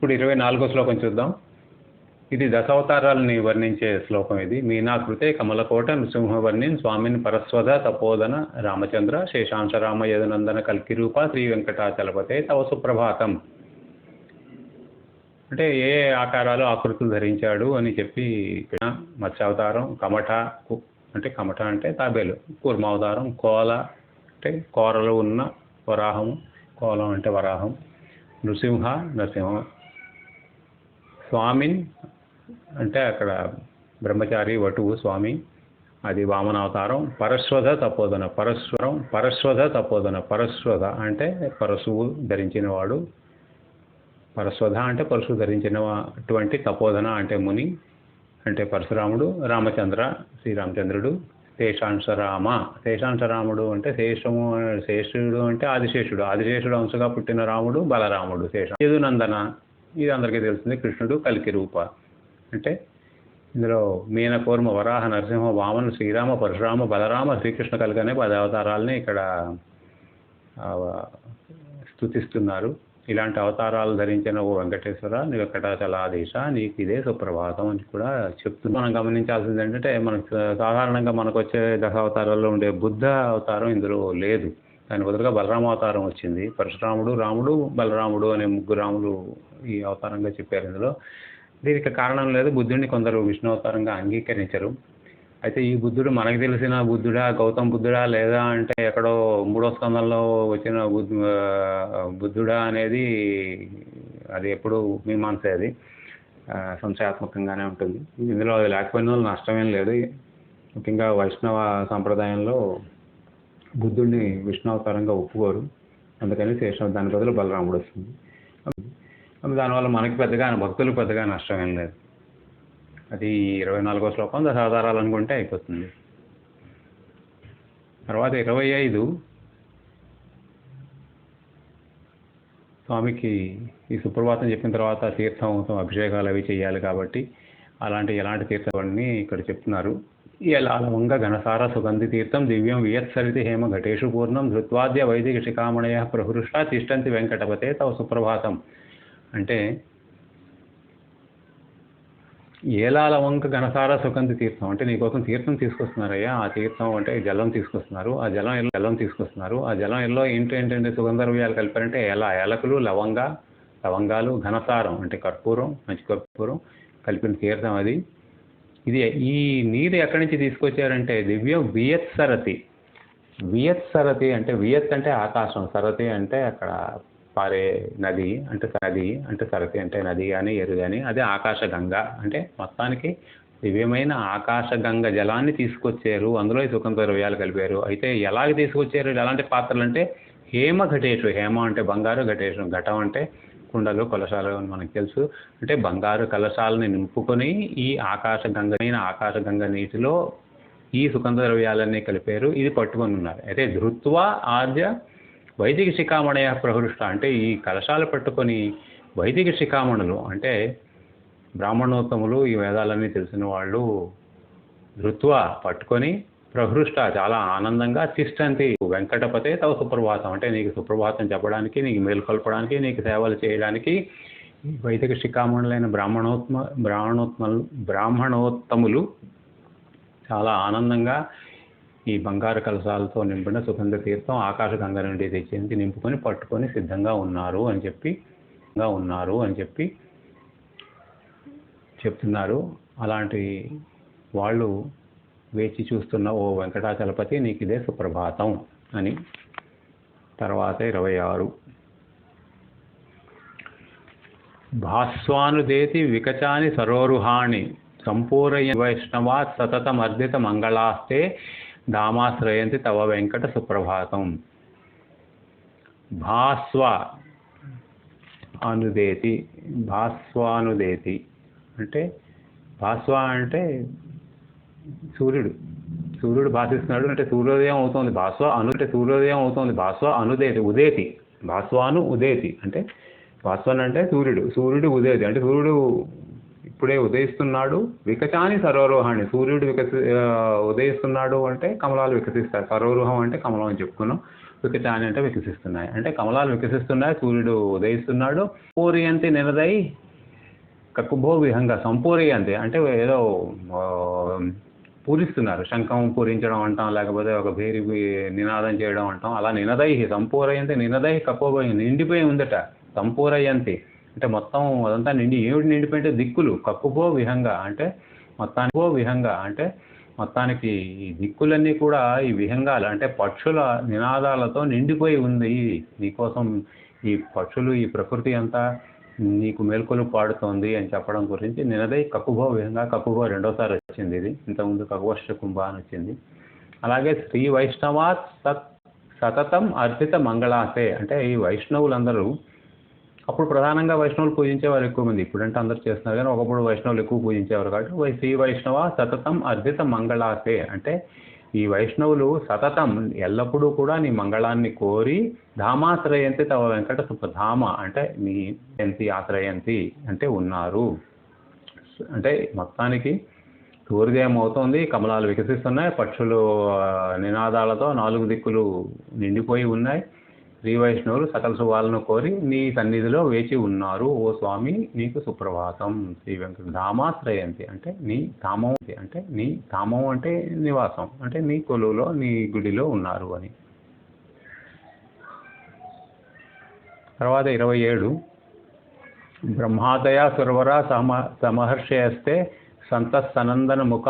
ఇప్పుడు ఇరవై నాలుగో శ్లోకం చూద్దాం. ఇది దశావతారాలని వర్ణించే శ్లోకం ఇది. మీనాకృతే కమలకోట నృసింహవర్ణిన్ స్వామిని పరస్వద తపోదన రామచంద్ర శేషాంశరామ యదునందన కల్కిరూప శ్రీ వెంకటాచలపతే తవ సుప్రభాతం. అంటే ఏ ఆకారాలు ఆకృతులు ధరించాడు అని చెప్పి ఇక్కడ మత్స్యావతారం కమఠ అంటే కమఠ అంటే తాబేలు కూర్మావతారం కోల అంటే కోరలు ఉన్న వరాహము కోలం అంటే వరాహం నృసింహ నరసింహ స్వామిన్ అంటే అక్కడ బ్రహ్మచారి వటువు స్వామి అది వామనావతారం పరశ్వధ తపోదన పరశ్వరం పరశ్వధ తపోదన పరశ్వధ అంటే పరశువు ధరించినవాడు పరశ్వధ అంటే పరశువు ధరించిన అటువంటి తపోధన అంటే ముని అంటే పరశురాముడు రామచంద్ర శ్రీరామచంద్రుడు శేషాంశరామ. శేషాంశరాముడు అంటే శేషము శేషుడు అంటే ఆదిశేషుడు. ఆదిశేషుడు అంశగా పుట్టిన రాముడు బలరాముడు. శేష యదునందన ఇది అందరికీ తెలిసింది కృష్ణుడు కలికి రూప. అంటే ఇందులో మీన కూర్మ వరాహ నరసింహ వామన శ్రీరామ పరశురామ బలరామ శ్రీకృష్ణ కలిగి అనే పది అవతారాలని ఇక్కడ స్థుతిస్తున్నారు. స్తుతిస్తున్నారు ఇలాంటి అవతారాలు ధరించిన ఓ వెంకటేశ్వర నీ వెంకటాచలాదేశ నీకు ఇదే సుప్రభాతం అని కూడా చెప్తూ మనం గమనించాల్సింది ఏంటంటే మనకు సాధారణంగా మనకు వచ్చే దశావతారాల్లో ఉండే బుద్ధ అవతారం ఇందులో లేదు. దాని బదులుగా బలరామ అవతారం వచ్చింది. పరశురాముడు రాముడు బలరాముడు అనే ముగ్గురు రాములు ఈ అవతారంగా చెప్పారు ఇందులో. దీనికి కారణం లేదు. బుద్ధుడిని కొందరు విష్ణు అవతారంగా అంగీకరించరు. అయితే ఈ బుద్ధుడు మనకు తెలిసిన బుద్ధుడా గౌతమ్ బుద్ధుడా లేదా అంటే ఎక్కడో మూడో స్కందంలో వచ్చిన బుద్ధ బుద్ధుడా అనేది అది ఎప్పుడు మీమాంసే అది. సంశయాత్మకంగానే ఉంటుంది. ఇందులో అది లేకపోయిన వాళ్ళు నష్టమేం లేదు. ముఖ్యంగా వైష్ణవ సాంప్రదాయంలో బుద్ధుడిని విష్ణు అవతారంగా ఒప్పుకోరు. అందుకని శేషం దాని బదులు బలరాముడు వస్తుంది. దానివల్ల మనకి పెద్దగా భక్తులకు పెద్దగా నష్టం ఏం లేదు. అది ఇరవై నాలుగో శ్లోకం దశాధారాలు అనుకుంటే అయిపోతుంది. తర్వాత ఇరవై ఐదు స్వామికి ఈ సుప్రభాతం చెప్పిన తర్వాత తీర్థం అభిషేకాలు అవి చేయాలి కాబట్టి అలాంటి ఎలాంటి తీర్థాలన్నీ ఇక్కడ చెప్తున్నారు. యలాలవంగ ఘనసార సుగంధితీర్థం దివ్యం వియత్సరితి హేమ ఘటేషు పూర్ణం ధృత్వాద్య వైదిక శిఖామణయ ప్రహృష్ట తిష్టంతి వెంకటపతే తవ సుప్రభాతం అంటే ఏలాల వంక ఘనసార సుగంధి తీర్థం అంటే నీకోసం తీర్థం తీసుకొస్తున్నారయ్యా ఆ తీర్థం అంటే జలం తీసుకొస్తున్నారు ఆ జలం ఎల్లో జలం తీసుకొస్తున్నారు ఆ జలం ఎల్లో ఏంటి ఏంటంటే సుగంధ ద్రవ్యాలు కలిపారంటే ఎలా ఏలకులు లవంగ లవంగాలు ఘనసారం అంటే కర్పూరం మంచి కర్పూరం కలిపిన తీర్థం అది. ఇది ఈ నీరు ఎక్కడి నుంచి తీసుకొచ్చారంటే దివ్యం వియత్ సరతి. వియత్ సరతి అంటే వియత్ అంటే ఆకాశం సరతి అంటే అక్కడ పారే నది అంటే నది అంటే సరతి అంటే నది కానీ ఎరు కానీ అదే ఆకాశ గంగ. అంటే మొత్తానికి దివ్యమైన ఆకాశ గంగ జలాన్ని తీసుకొచ్చారు. అందులో సుఖం ద్రవ్యాలు కలిపారు. అయితే ఎలాగ తీసుకొచ్చారు? ఎలాంటి పాత్రలు అంటే హేమ ఘటేషు హేమ అంటే బంగారు ఘటేషు ఘటం అంటే కుండలు కలశాలు అని మనకు తెలుసు. అంటే బంగారు కలశాలని నింపుకొని ఈ ఆకాశ గంగైన ఆకాశ గంగ నీటిలో ఈ సుగంధ ద్రవ్యాలన్నీ కలిపారు. ఇది పట్టుకొని ఉన్నారు. అయితే ధృత్వ ఆద్య వైదిక శిఖామణయ ప్రహృష్ట అంటే ఈ కలశాలు పట్టుకొని వైదిక శిఖామణులు అంటే బ్రాహ్మణోత్తములు ఈ వేదాలన్నీ తెలిసిన వాళ్ళు ధృత్వ పట్టుకొని ప్రహృష్ట చాలా ఆనందంగా తిష్టంతి వెంకటపతే తవ సుప్రభాతం. అంటే నీకు సుప్రభాతం చెప్పడానికి నీకు మేలుకొల్పడానికి నీకు సేవలు చేయడానికి ఈ వైదిక శిఖామణులైన బ్రాహ్మణోత్మ బ్రాహ్మణోత్మలు బ్రాహ్మణోత్తములు చాలా ఆనందంగా ఈ బంగారు కలశాలతో నింపిన సుగంధ తీర్థం ఆకాశ గంగ నుండి తెచ్చింది నింపుకొని పట్టుకొని సిద్ధంగా ఉన్నారు అని చెప్పి ఉన్నారు అని చెప్పి చెప్తున్నారు. అలాంటి వాళ్ళు వేచి చూస్తున్న ఓ వెంకటాచలపతి నీకు ఇదే సుప్రభాతం. అని. తర్వాత ఇరవై ఆరు భాస్వానుదేతి వికచాని సరోరుహాణి సంపూరయ వైష్ణవాత్ సతతమర్ధిత మంగళాస్తే దామాశ్రయంతి తవ వెంకట సుప్రభాతం. భాస్వ అనుదేతి భాస్వానుదేతి అంటే భాస్వ అంటే సూర్యుడు. సూర్యుడు భాషిస్తున్నాడు అంటే సూర్యోదయం అవుతోంది. భాస్వ అను అంటే సూర్యోదయం అవుతోంది. భాస్వ అనుదేతి ఉదేతి. భాస్వాను ఉదేతి. అంటే భాస్వన్ అంటే సూర్యుడు సూర్యుడు ఉదేతి. అంటే సూర్యుడు ఇప్పుడే ఉదయిస్తున్నాడు వికచాని సర్వరోహాన్ని. సూర్యుడు వికసి ఉదయిస్తున్నాడు అంటే కమలాలు వికసిస్తాయి. సర్వరోహం అంటే కమలం అని చెప్పుకున్నాం. వికచాని అంటే వికసిస్తున్నాయి. అంటే కమలాలు వికసిస్తున్నాయి సూర్యుడు ఉదయిస్తున్నాడు. పూరియంతి నినదై కక్కుభో విహంగా. సంపూరియంతి అంటే ఏదో పూరిస్తున్నారు శంఖం పూరించడం అంటాం లేకపోతే ఒక భేరి నినాదం చేయడం అంటాం. అలా నినదై సంపూరయంతి నినదై కక్కుపోయి నిండిపోయి ఉందట. సంపూరయంతి. అంటే మొత్తం అదంతా నిండి ఏమిటి నిండిపోయింటే దిక్కులు. కక్కుపో విహంగా అంటే మొత్తానికి పో విహంగా అంటే మొత్తానికి ఈ దిక్కులన్నీ కూడా ఈ విహంగాలు అంటే పక్షుల నినాదాలతో నిండిపోయి ఉంది. నీకోసం ఈ పక్షులు ఈ ప్రకృతి అంతా నీకు మేల్కొని పాడుతోంది అని చెప్పడం గురించి నిన్నదే కక్కుభో విధంగా కక్కుభో రెండోసారి వచ్చింది ఇది. ఇంతకుముందు కకువశ్ర కుంభ అని వచ్చింది. అలాగే శ్రీ వైష్ణవ సత్ సతతం అర్పిత మంగళాసే అంటే ఈ వైష్ణవులందరూ అప్పుడు ప్రధానంగా వైష్ణవులు పూజించేవారు ఎక్కువ మంది. ఇప్పుడంటే అందరూ చేస్తున్నారు కానీ ఒకప్పుడు వైష్ణవులు ఎక్కువ పూజించేవారు కాబట్టి శ్రీ వైష్ణవ సతతం అర్పిత మంగళాసే అంటే ఈ వైష్ణవులు సతతం ఎల్లప్పుడూ కూడా నీ మంగళాన్ని కోరి ధామాశ్రయంతి తవ వెంకట సుఖధామ అంటే నీ ఎంతి ఆశ్రయంతి అంటే ఉన్నారు. అంటే మొత్తానికి సూర్యోదయం అవుతోంది కమలాలు వికసిస్తున్నాయి పక్షులు నినాదాలతో నాలుగు దిక్కులు నిండిపోయి ఉన్నాయి. శ్రీ వైష్ణవులు సకల శుభాలను కోరి నీ సన్నిధిలో వేచి ఉన్నారు. ఓ స్వామి నీకు సుప్రభాతం. శ్రీ వెంకట ధామాశ్రయంతి అంటే నీ ధామం అంటే నీ ధామం అంటే నివాసం అంటే నీ కొలువులో నీ గుడిలో ఉన్నారు అని. తర్వాత ఇరవై ఏడు. బ్రహ్మాదయ సురవర సమ సమహర్షయస్తే సంతస్తనందన ముఖ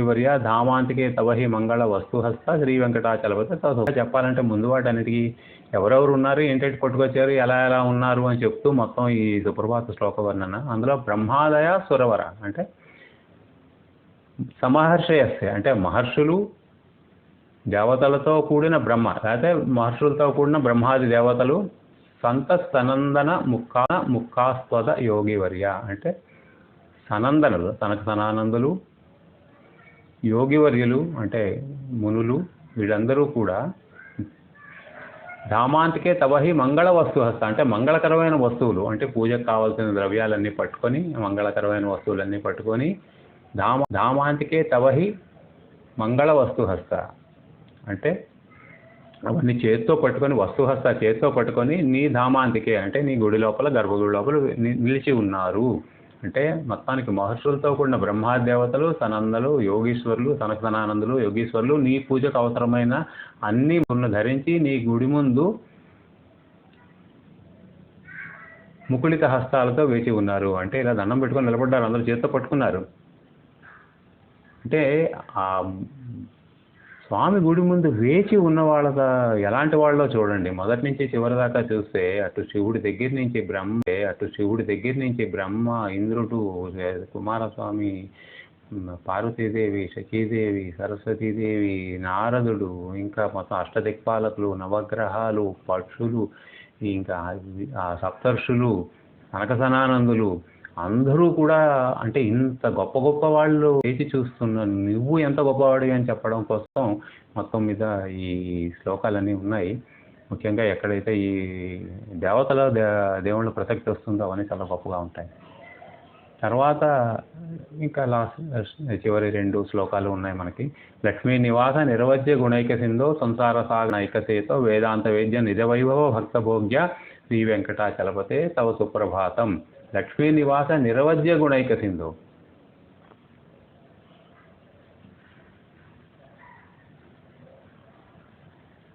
వర్య ధామాంతికే తవహి మంగళ వస్తుహస్త శ్రీ వెంకటాచలపతి చెప్పాలంటే ముందు వాటన్నిటికీ ఎవరెవరు ఉన్నారు ఏంటంటే పట్టుకొచ్చారు ఎలా ఎలా ఉన్నారు అని చెప్తూ మొత్తం ఈ సుప్రభాత శ్లోక వర్ణన. అందులో బ్రహ్మాదయ సురవర అంటే సమహర్షయస్య అంటే మహర్షులు దేవతలతో కూడిన బ్రహ్మ. లేకపోతే మహర్షులతో కూడిన బ్రహ్మాది దేవతలు సంత సనందన ముఖా ముఖాస్పద యోగివర్య అంటే సనందనులు తనకు సనానందులు యోగివర్యులు అంటే మునులు వీళ్ళందరూ కూడా ధామాంతికే తవహి మంగళ వస్తుహస్త అంటే మంగళకరమైన వస్తువులు. అంటే పూజకు కావాల్సిన ద్రవ్యాలన్నీ పట్టుకొని మంగళకరమైన వస్తువులన్నీ పట్టుకొని ధామ ధామాంతికే తవహి మంగళ వస్తుహస్త. అంటే అవన్నీ చేత్తో పట్టుకొని వస్తుహస్త చేత్తో పట్టుకొని నీ ధామాంతికే అంటే నీ గుడి లోపల గర్భగుడి లోపల ని- నిలిచి ఉన్నారు. అంటే మొత్తానికి మహర్షులతో కూడిన బ్రహ్మాదేవతలు సనందలు యోగీశ్వరులు సనక సనానందులు యోగీశ్వరులు నీ పూజకు అవసరమైన అన్ని ఉన్న ధరించి నీ గుడి ముందు ముకుళిత హస్తాలతో వేచి ఉన్నారు. అంటే ఇలా దండం పెట్టుకొని నిలబడ్డారు అందరూ చేత్తో పట్టుకున్నారు. అంటే ఆ స్వామి గుడి ముందు వేచి ఉన్న వాళ్ళ ఎలాంటి వాళ్ళో చూడండి. మొదటి నుంచి చివరి దాకా చూస్తే అటు శివుడి దగ్గర నుంచి బ్రహ్మ అటు శివుడి దగ్గర నుంచి బ్రహ్మ ఇంద్రుడు కుమారస్వామి పార్వతీదేవి శచీదేవి సరస్వతీదేవి నారదుడు ఇంకా మొత్తం అష్టదిక్పాలకులు నవగ్రహాలు పక్షులు ఇంకా ఆ సప్తర్షులు కనకసనానందులు అందరూ కూడా అంటే ఇంత గొప్ప గొప్ప వాళ్ళు వేచి చూస్తున్న నువ్వు ఎంత గొప్పవాడివి అని చెప్పడం కోసం మొత్తం మీద ఈ శ్లోకాలన్నీ ఉన్నాయి. ముఖ్యంగా ఎక్కడైతే ఈ దేవతల దే దేవుళ్ళ ప్రసక్తి వస్తుందో అవన్నీ చాలా గొప్పగా ఉంటాయి. తర్వాత ఇంకా లాస్ట్ చివరి రెండు శ్లోకాలు ఉన్నాయి మనకి. లక్ష్మీ నివాస నిర్వజ్య గుణైక సింధో సంసార సాగనైకసేతో వేదాంత వేద్య నిజవైభవ భక్తభోగ్య భక్త భోగ్య శ్రీ వెంకటాచలపతే తవ సుప్రభాతం. లక్ష్మీ నివాస నిరవధ్య గుణైక సింధో.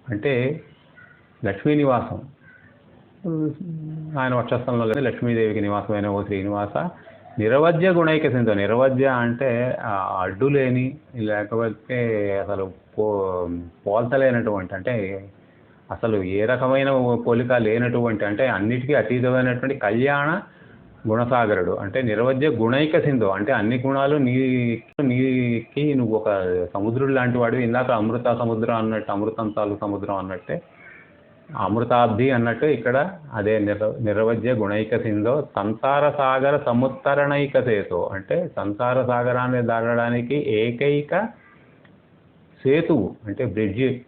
అంటే లక్ష్మీ నివాసం. ఆయన వక్షస్థలంలో లేదు లక్ష్మీదేవికి నివాసమైన ఓ శ్రీనివాస. నిరవధ్య గుణైక సింధు. నిరవధ్య అంటే అడ్డు లేని లేకపోతే అసలు పో పోల్చలేనటువంటి అంటే అసలు ఏ రకమైన పోలిక లేనటువంటి అంటే అన్నిటికీ అతీతమైనటువంటి కళ్యాణ గుణసాగరుడు. అంటే నిర్వజ్య గుణైక సింధు. అంటే అన్ని గుణాలు నీ నీకి నువ్వు ఒక సముద్రుడు లాంటి వాడివి. ఇందాక అమృత సముద్రం అన్నట్టు అమృతంతాలు సముద్రం అన్నట్టే అమృతాబ్ది అన్నట్టు ఇక్కడ అదే నిర నిర్వజ్య గుణైక సింధో సంసార సాగర సముత్తరణైక సేతు. అంటే సంసార సాగరాన్ని దాటడానికి ఏకైక సేతువు అంటే బ్రిడ్జి.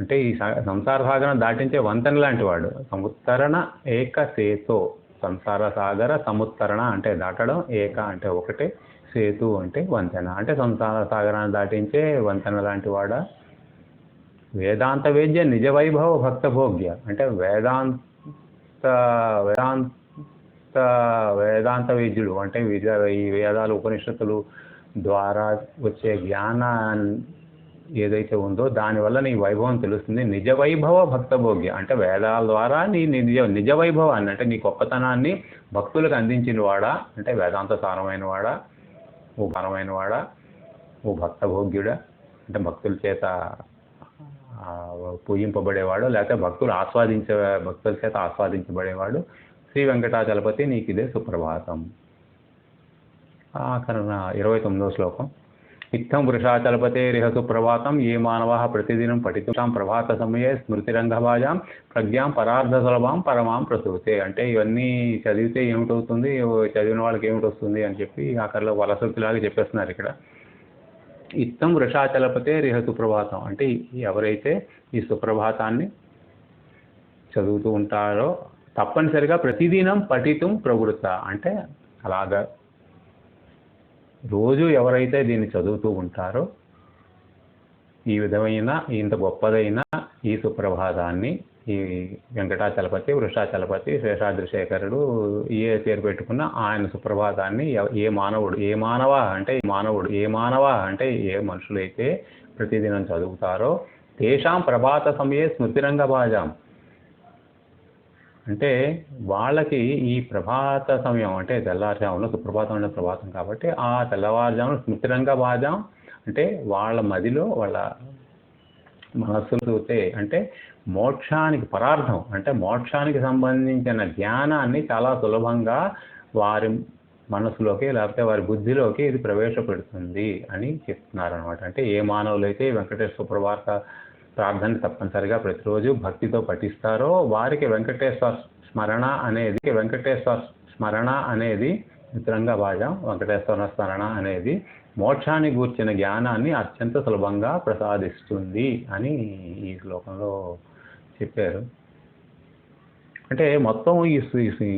అంటే ఈ సా- సంసార సాగరం దాటించే వంతెన లాంటి వాడు. సముత్తరణ ఏక సేతో. సంసార సాగర సముత్తరణ అంటే దాటడం ఏక అంటే ఒకటే సేతు అంటే వంతెన. అంటే సంసార సాగరాన్ని దాటించే వంతెన లాంటి వాడా? వేదాంత వేద్య నిజ వైభవ భక్త భోగ్య. అంటే వేదాంత వేదాంత వేదాంత వేద్యుడు. అంటే ఈ వేదాలు ఉపనిషత్తులు ద్వారా వచ్చే జ్ఞానాన్ని ఏదైతే ఉందో దానివల్ల నీ వైభవం తెలుస్తుంది. నిజ వైభవ భక్త భోగ్య అంటే వేదాల ద్వారా నీ నిజ నిజ వైభవాన్ని అంటే నీ గొప్పతనాన్ని భక్తులకు అందించిన వాడా అంటే వేదాంత సారమైన వాడా? ఓ పరమైన వాడా? ఓ భక్త భోగ్యుడా? అంటే భక్తుల చేత పూజింపబడేవాడు లేకపోతే భక్తులు ఆస్వాదించే భక్తుల చేత ఆస్వాదించబడేవాడు? శ్రీ వెంకటాచలపతి నీకు ఇదే సుప్రభాతం. ఆఖరణ ఇరవై తొమ్మిదో శ్లోకం. ఇత్థం వృషాచలపతేరిహ సుప్రభాతం ఏ మానవ ప్రతిదినం పఠితుతాం ప్రభాత సమయే స్మృతిరంగభాజాం ప్రజ్ఞాం పరార్థ సులభాం పరమాం ప్రసూతే. అంటే ఇవన్నీ చదివితే ఏమిటవుతుంది? చదివిన వాళ్ళకి ఏమిటొస్తుంది అని చెప్పి ఆఖరిలో వలసతిలాగా చెప్పేస్తున్నారు ఇక్కడ. ఇత్తం వృషాచలపతే రిహ సుప్రభాతం అంటే ఎవరైతే ఈ సుప్రభాతాన్ని చదువుతూ ఉంటారో తప్పనిసరిగా ప్రతిదినం పఠితం ప్రవృత్త. అంటే అలాగా రోజు ఎవరైతే దీన్ని చదువుతూ ఉంటారో ఈ విధమైన ఇంత గొప్పదైన ఈ సుప్రభాతాన్ని ఈ వెంకటాచలపతి వృషాచలపతి శేషాద్రిశేఖరుడు ఏ పేరు పెట్టుకున్న ఆయన సుప్రభాతాన్ని ఏ మానవుడు ఏ మానవ అంటే ఏ మానవుడు ఏ మానవ అంటే ఏ మనుషులైతే ప్రతిదినం చదువుతారో తేషాం ప్రభాత సమయే స్మృతిరంగ భాజాం. అంటే వాళ్ళకి ఈ ప్రభాత సమయం అంటే తెల్లవారుజామున సుప్రభాతం అనే ప్రభాతం కాబట్టి ఆ తెల్లవారుజామున స్మృతిరంగ భాజం అంటే వాళ్ళ మదిలో వాళ్ళ మనస్సులు చూస్తే అంటే మోక్షానికి పరార్థం అంటే మోక్షానికి సంబంధించిన జ్ఞానాన్ని చాలా సులభంగా వారి మనసులోకి లేకపోతే వారి బుద్ధిలోకి ఇది ప్రవేశపెడుతుంది అని చెప్తున్నారు అనమాట అంటే ఏ మానవులైతే వెంకటేశ్వర సుప్రభాత ప్రార్థన తప్పనిసరిగా ప్రతిరోజు భక్తితో పఠిస్తారో వారికి వెంకటేశ్వర స్మరణ అనేది వెంకటేశ్వర స్మరణ అనేది మిత్రంగా భాగం వెంకటేశ్వర స్మరణ అనేది మోక్షాన్ని గూర్చిన జ్ఞానాన్ని అత్యంత సులభంగా ప్రసాదిస్తుంది అని ఈ శ్లోకంలో చెప్పారు. అంటే మొత్తం ఈ ఈ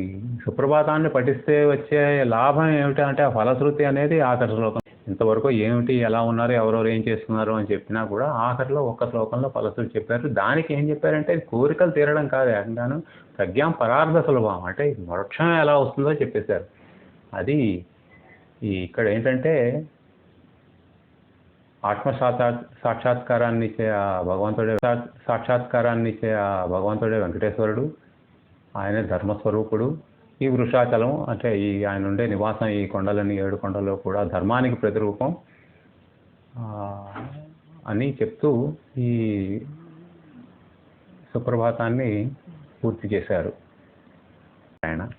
సుప్రభాతాన్ని పఠిస్తే వచ్చే లాభం ఏమిటంటే ఆ ఫలశ్రుతి అనేది ఆఖరి శ్లోకం. ఇంతవరకు ఏమిటి ఎలా ఉన్నారు ఎవరెవరు ఏం చేస్తున్నారు అని చెప్పినా కూడా ఆఖరిలో ఒక్క శ్లోకంలో ఫలశ్రుతి చెప్పారు. దానికి ఏం చెప్పారంటే కోరికలు తీరడం కాదు అంటాను ప్రజ్ఞాం పరార్థ సులభం. అంటే మోక్షం ఎలా వస్తుందో చెప్పేశారు. అది ఈ ఇక్కడ ఏంటంటే ఆత్మ సాక్షాత్కారాన్ని ఇచ్చే ఆ భగవంతుడే సాక్షాత్కారాన్ని ఇచ్చే ఆ భగవంతుడే వెంకటేశ్వరుడు ఆయనే ధర్మస్వరూపుడు ఈ వృషాచలం అంటే ఈ ఆయన ఉండే నివాసం ఈ కొండలని ఏడు కొండల్లో కూడా ధర్మానికి ప్రతిరూపం. అని చెప్తూ ఈ సుప్రభాతాన్ని పూర్తి చేశారు ఆయన.